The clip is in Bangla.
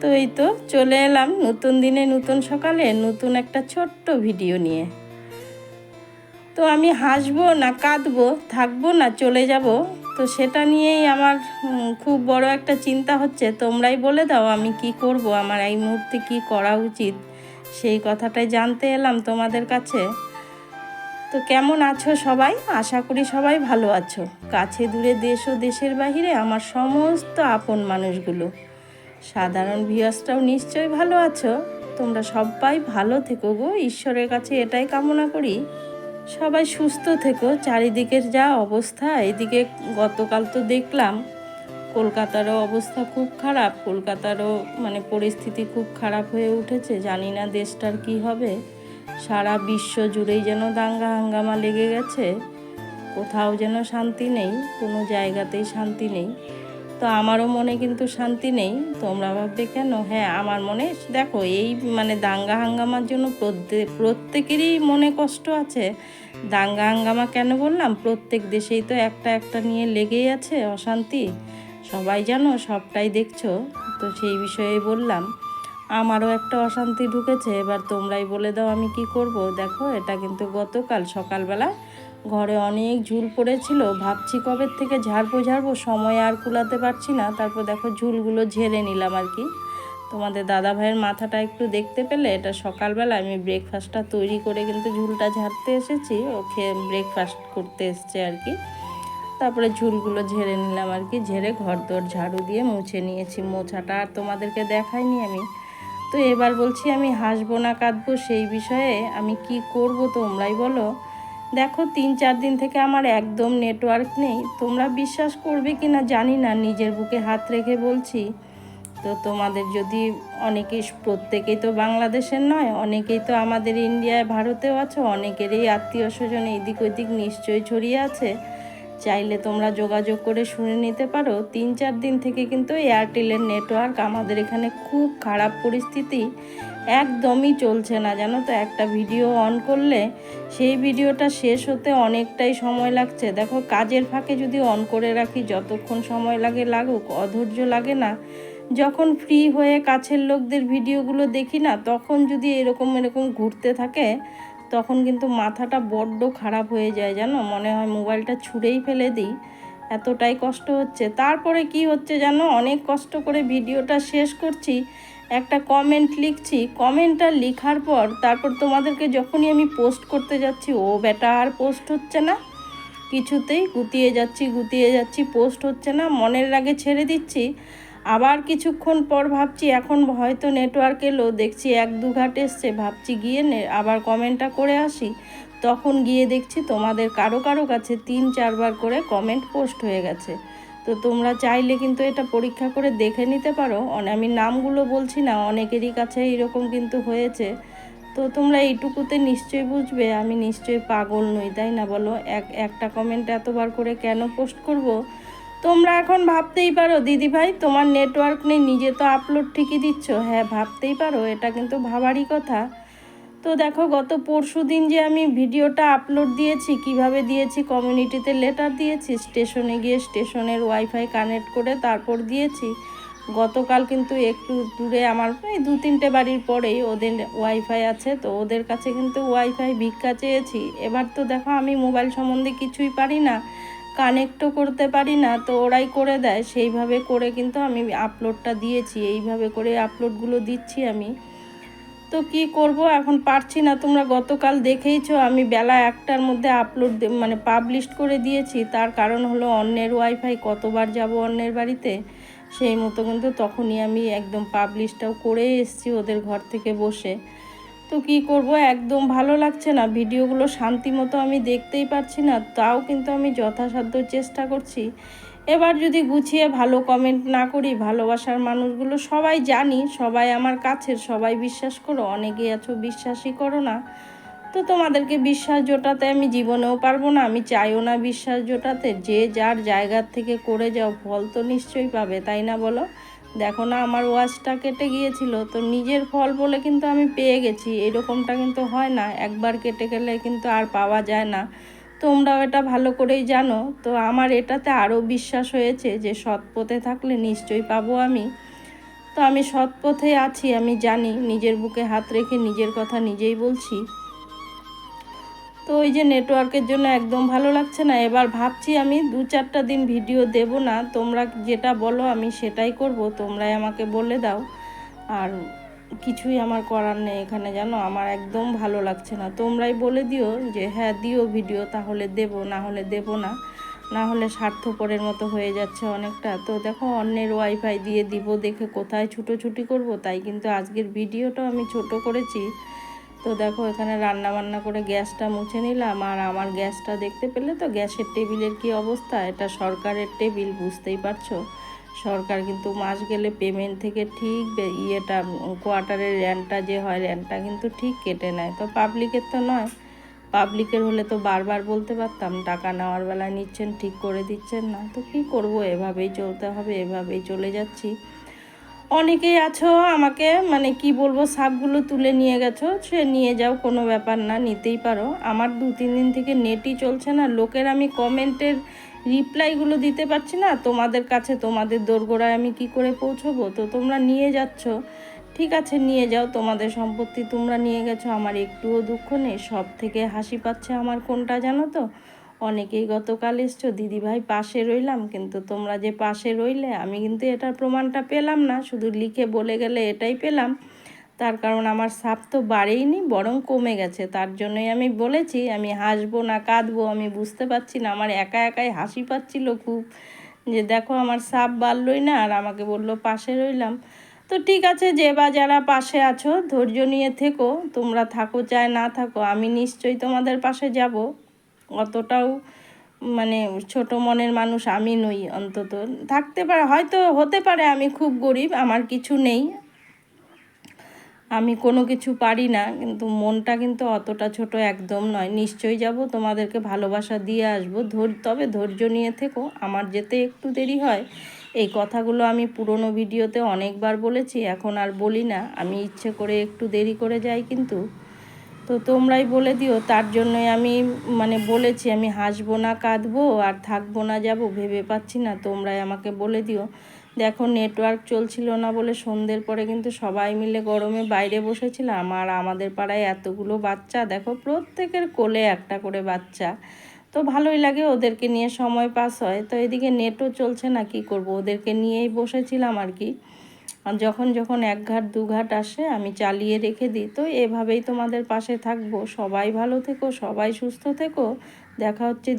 তো এই তো চলে এলাম নতুন দিনে নতুন সকালে নতুন একটা ছোট্ট ভিডিও নিয়ে। তো আমি হাসবো না কাঁদবো, থাকব না চলে যাব, তো সেটা নিয়েই আমার খুব বড় একটা চিন্তা হচ্ছে। তোমরাই বলে দাও আমি কি করব, আমার এই মুহূর্তে কি করা উচিত? সেই কথাটাই জানতে এলাম তোমাদের কাছে। তো কেমন আছো সবাই? আশা করি সবাই ভালো আছো। কাছে দূরে দেশ ও দেশের বাহিরে আমার সমস্ত আপন মানুষগুলো। সাধারণ ভিউয়ার্সটাও নিশ্চয়ই ভালো আছো। তোমরা সবাই ভালো থেকো গো। ঈশ্বরের কাছে এটাই কামনা করি। সবাই সুস্থ থেকো। চারিদিকের যা অবস্থা, এদিকে গতকাল তো দেখলাম কলকাতারও অবস্থা খুব খারাপ। কলকাতারও মানে পরিস্থিতি খুব খারাপ হয়ে উঠেছে। জানি না দেশটার কি হবে। সারা বিশ্ব জুড়েই যেন দাঙ্গা হাঙ্গামা লেগে গেছে। কোথাও যেন শান্তি নেই, কোনো জায়গাতেই শান্তি নেই। তো আমারও মনে কিন্তু শান্তি নেই। তোমরা ভাববে কেন? হ্যাঁ আমার মনে দেখো, এই মানে দাঙ্গা হাঙ্গামার জন্য প্রত্যেক প্রত্যেকেরই মনে কষ্ট আছে। দাঙ্গা হাঙ্গামা কেন বললাম? প্রত্যেক দেশেই তো একটা একটা নিয়ে লেগেই আছে অশান্তি। সবাই জানো, সবটাই দেখছ। তো সেই বিষয়ে বললাম, আমারও একটা অশান্তি ঢুকেছে। এবার তোমরাই বলে দাও আমি কি করব? দেখো, এটা কিন্তু গতকাল সকালবেলা ঘরে অনেক ঝুল পড়েছিল, ভাবছি কবে থেকে ঝাড়বো ঝাড়বো, সময় আর কুলাতে পারছি না। তারপর দেখো ঝুলগুলো ঝেড়ে নিলাম আর কি। তোমাদের দাদা ভাইয়ের মাথাটা একটু দেখতে পেলে, এটা সকালবেলা আমি ব্রেকফাস্টটা তৈরি করে কিন্তু ঝুলটা ঝাড়তে এসেছি, ও খেয়ে ব্রেকফাস্ট করতে এসছে আর কি। তারপরে ঝুলগুলো ঝেড়ে নিলাম আর কি, ঝেড়ে ঘর দর ঝাড়ু দিয়ে মুছে নিয়েছি। মোছাটা আর তোমাদেরকে দেখাইনি আমি। তো এবার বলছি আমি হাসবো না, কাঁদবো, সেই বিষয়ে আমি কি করব তোমরাই বলো। দেখো, তিন চার দিন থেকে আমার একদম নেটওয়ার্ক নেই। তোমরা বিশ্বাস করবে কি না জানি না, নিজের বুকে হাত রেখে বলছি। তো তোমাদের যদি অনেকেই প্রত্যেকেই তো বাংলাদেশের নয়, অনেকেই তো আমাদের ইন্ডিয়ায়, ভারতেও আছো, অনেকেরই আত্মীয় স্বজন এদিক ওদিক নিশ্চয়ই ছড়িয়ে আছে। চাইলে তোমরা যোগাযোগ করে শুনে নিতে পারো। তিন চার দিন থেকে কিন্তু এয়ারটেলের নেটওয়ার্ক আমাদের এখানে খুব খারাপ পরিস্থিতি। একদমই চলছে না, জানো তো? একটা ভিডিও অন করলে সেই ভিডিওটা শেষ হতে অনেকটাই সময় লাগছে। দেখো, কাজের ফাঁকে যদি অন করে রাখি, যতক্ষণ সময় লাগে লাগুক, অধৈর্য লাগে না। যখন ফ্রি হয়ে কাছের লোকদের ভিডিওগুলো দেখি না, তখন যদি এরকম এরকম ঘুরতে থাকে, তখন কিন্তু মাথাটা বড্ড খারাপ হয়ে যায়, জানো? মনে হয় মোবাইলটা ছুঁড়েই ফেলে দিই। এতটাই কষ্ট হচ্ছে। তারপরে কি হচ্ছে জানো? অনেক কষ্ট করে ভিডিওটা শেষ করছি। একটা কমেন্ট লিখছি। কমেন্টটা লেখার পর তারপর তোমাদেরকে যখনই আমি পোস্ট করতে যাচ্ছি, ও বেটা আর পোস্ট হচ্ছে না। কিছুতেই গুতিয়ে যাচ্ছি গুতিয়ে যাচ্ছি পোস্ট হচ্ছে না। মনের আগে ছেড়ে দিচ্ছি। আবার কিছুক্ষণ পর ভাবছি, এখন হয়তো নেটওয়ার্ক এলো। দেখছি এক দু ঘাট এসছে। ভাবছি গিয়ে আবার কমেন্টটা করে আসি। তখন গিয়ে দেখছি তোমাদের কারও কারও কাছে তিন চারবার করে কমেন্ট পোস্ট হয়ে গেছে। তো তোমরা চাইলে কিন্তু এটা পরীক্ষা করে দেখে নিতে পারো। আমি নামগুলো বলছি না, অনেকেরই কাছে এরকম কিন্তু হয়েছে। তো তোমরা এইটুকুতে নিশ্চয়ই বুঝবে, আমি নিশ্চয়ই পাগল নই, তাই না বলো? এক একটা কমেন্ট এতবার করে কেন পোস্ট করব? তোমরা এখন ভাবতেই পারো দিদি ভাই তোমার নেটওয়ার্ক নেই, নিজে তো আপলোড ঠিকই দিচ্ছ। হ্যাঁ ভাবতেই পারো, এটা কিন্তু ভাবারই কথা। তো দেখো, গত পরশু দিন যে আমি ভিডিওটা আপলোড দিয়েছি, কীভাবে দিয়েছি কমিউনিটিতে লেটার দিয়েছি স্টেশনে গিয়ে স্টেশনের ওয়াইফাই কানেক্ট করে তারপর দিয়েছি। গতকাল কিন্তু একটু দূরে আমার, এই দু তিনটে বাড়ির পরেই ওদের ওয়াইফাই আছে, তো ওদের কাছে কিন্তু ওয়াইফাই ভিক্ষা চেয়েছি। এবার তো দেখো, আমি মোবাইল সম্বন্ধে কিছুই পারি না কানেক্টও করতে পারি না, তো ওরাই করে দেয়। সেইভাবে করে কিন্তু আমি আপলোডটা দিয়েছি, এইভাবে করে আপলোডগুলো দিচ্ছি আমি। তো কি করব? এখন পারছি না। তোমরা গতকাল দেখেইছো, আমি বেলা একটার মধ্যে আপলোড মানে পাবলিশ করে দিয়েছি। তার কারণ হলো অন্যের ওয়াইফাই কতবার যাব অন্যের বাড়িতে? সেই মতো কিন্তু তখনই আমি একদম পাবলিশটাও করে এসেছি ওদের ঘর থেকে বসে। তো কি করব? একদম ভালো লাগছে না। ভিডিওগুলো শান্তি মতো আমি দেখতেই পারছি না। তাও কিন্তু আমি যথাসাধ্য চেষ্টা করছি। এবার যদি গুছিয়ে ভালো কমেন্ট না করি, ভালোবাসার মানুষগুলো সবাই জানি, সবাই আমার কাছের, সবাই বিশ্বাস করো, অনেকেই আছো বিশ্বাসই করো না। তো তোমাদেরকে বিশ্বাস জোটাতে আমি জীবনেও পারব না, আমি চাইও না বিশ্বাস জোটাতে, যে যার জায়গার থেকে করে যাও, ফল তো নিশ্চয়ই পাবে, তাই না বলো? দেখো না আমার ওয়াচটা কেটে গিয়েছিল, তো নিজের ফল বলে কিন্তু আমি পেয়ে গেছি, এরকমটা কিন্তু হয় না, একবার কেটে গেলে কিন্তু আর পাওয়া যায় না। তোমরাও এটা ভালো করেই জানো। তো আমার এটাতে আরও বিশ্বাস হয়েছে যে সৎ পথে থাকলে নিশ্চয়ই পাবো আমি। তো আমি সৎ পথে আছি, আমি জানি, নিজের বুকে হাত রেখে নিজের কথা নিজেই বলছি। তো ওই যে নেটওয়ার্কের জন্য একদম ভালো লাগছে না, এবার ভাবছি আমি দু চারটা দিন ভিডিও দেব না, তোমরা যেটা বলো আমি সেটাই করব, তোমরাই আমাকে বলে দাও। আর কিছুই আমার করার নেই এখানে, জানো? আমার একদম ভালো লাগছে না। তোমরাই বলে দিও যে হ্যাঁ দিও ভিডিও, তাহলে দেব, না হলে দেব না। না হলে স্বার্থপরের মতো হয়ে যাচ্ছে অনেকটা। তো দেখো, অন্যের ওয়াইফাই দিয়ে দিব, দেখে কোথায় ছুটোছুটি করব, তাই কিন্তু আজকের ভিডিওটাও আমি ছোট করেছি। তো দেখো, এখানে রান্না বান্না করে গ্যাসটা মুছে নিলাম, আর আমার গ্যাসটা দেখতে পেলে তো গ্যাসের টেবিলের কি অবস্থা? এটা সরকারের টেবিল, বুঝতেই পারছ? সরকার কিন্তু মাস গেলে পেমেন্ট থেকে ঠিক ইয়েটা কোয়ার্টারের র্যান্টটা যে হয় র্যান্টটা কিন্তু ঠিক কেটে নেয়। তো পাবলিকের তো নয়। পাবলিকের হলে তো বারবার বলতে পারতাম, টাকা নেওয়ার বেলা নিচ্ছেন, ঠিক করে দিচ্ছেন না। তো কি করব? এভাবেই চলতে হবে, এভাবেই চলে যাচ্ছি। অনেকেই আছো আমাকে মানে কি বলব, সাপগুলো তুলে নিয়ে গেছো। সে নিয়ে যাও, কোনো ব্যাপার না, নিতেই পারো। আমার দু তিন দিন থেকে নেটই চলছে না। লোকের আমি কমেন্টের রিপ্লাইগুলো দিতে পারছি না, তোমাদের কাছে তোমাদের দোরগোড়ায় আমি কি করে পৌঁছবো? তো তোমরা নিয়ে যাচ্ছ। ঠিক আছে, নিয়ে যাও, তোমাদের সম্পত্তি তোমরা নিয়ে গেছো, আমার একটুও দুঃখ নেই। সব থেকে হাসি পাচ্ছে আমার কোনটা জানো তো? অনেকেই গতকাল এসছো, দিদিভাই পাশে রইলাম, কিন্তু তোমরা যে পাশে রইলে, আমি কিন্তু এটার প্রমাণটা পেলাম না, শুধু লিখে বলে গেলে এটাই পেলাম। তার কারণ আমার সাপ তো বাড়েইনি, বরং কমে গেছে। তার জন্যই আমি বলেছি, আমি হাসবো না কাঁদবো, আমি বুঝতে পারছি না, আমার একা একাই হাসি পাচ্ছিল খুব যে দেখো আমার সাপ বাড়লই না, আর আমাকে বলল, পাশে রইলাম। তো ঠিক আছে, যে বা যারা পাশে আছো, ধৈর্য নিয়ে থেকো, তোমরা থাকো চায় না থাকো, আমি নিশ্চয়ই তোমাদের পাশে যাব। অতটাও মানে ছোট মনের মানুষ আমি নই অন্তত। থাকতে পারে, হয়তো হতে পারে আমি খুব গরিব, আমার কিছু নেই। আমি কোনো কিছু পারি না, কিন্তু মনটা কিন্তু অতটা ছোট একদম নয়। নিশ্চয়ই যাব, তোমাদেরকে ভালোবাসা দিয়ে আসব। ধৈর তবে ধৈর্য নিয়ে থেকো, আমার যেতে একটু দেরি হয়। এই কথাগুলো আমি পুরনো ভিডিওতে অনেকবার বলেছি, এখন আর বলি না। আমি ইচ্ছে করে একটু দেরি করে যাই কিন্তু। তো তোমরাই বলে দিও, তার জন্যই আমি মানে বলেছি, আমি হাসবো না, কাঁদবো, আর থাকব না, যাব, ভেবে পাচ্ছি না, তোমরাই আমাকে বলে দিও। দেখো নেটওয়ার্ক চলছিল না বলে সন্ধ্যের পরে কিন্তু সবাই মিলে গরমে বাইরে বসেছিলাম। আর আমাদের পাড়ায় এতগুলো বাচ্চা, দেখো, প্রত্যেকের কোলে একটা করে বাচ্চা। তো ভালোই লাগে, ওদেরকে নিয়ে সময় পাস হয়। তো এদিকে নেটও চলছে না, কি করব? ওদেরকে নিয়েই বসেছিলাম আর কি। আর যখন যখন এক ঘাট, দু ঘাট আসে, আমি চালিয়ে রেখে দিই। তো এভাবেই তোমাদের পাশে থাকব। সবাই ভালো থেকো, সবাই সুস্থ থেকো। দেখা হচ্ছে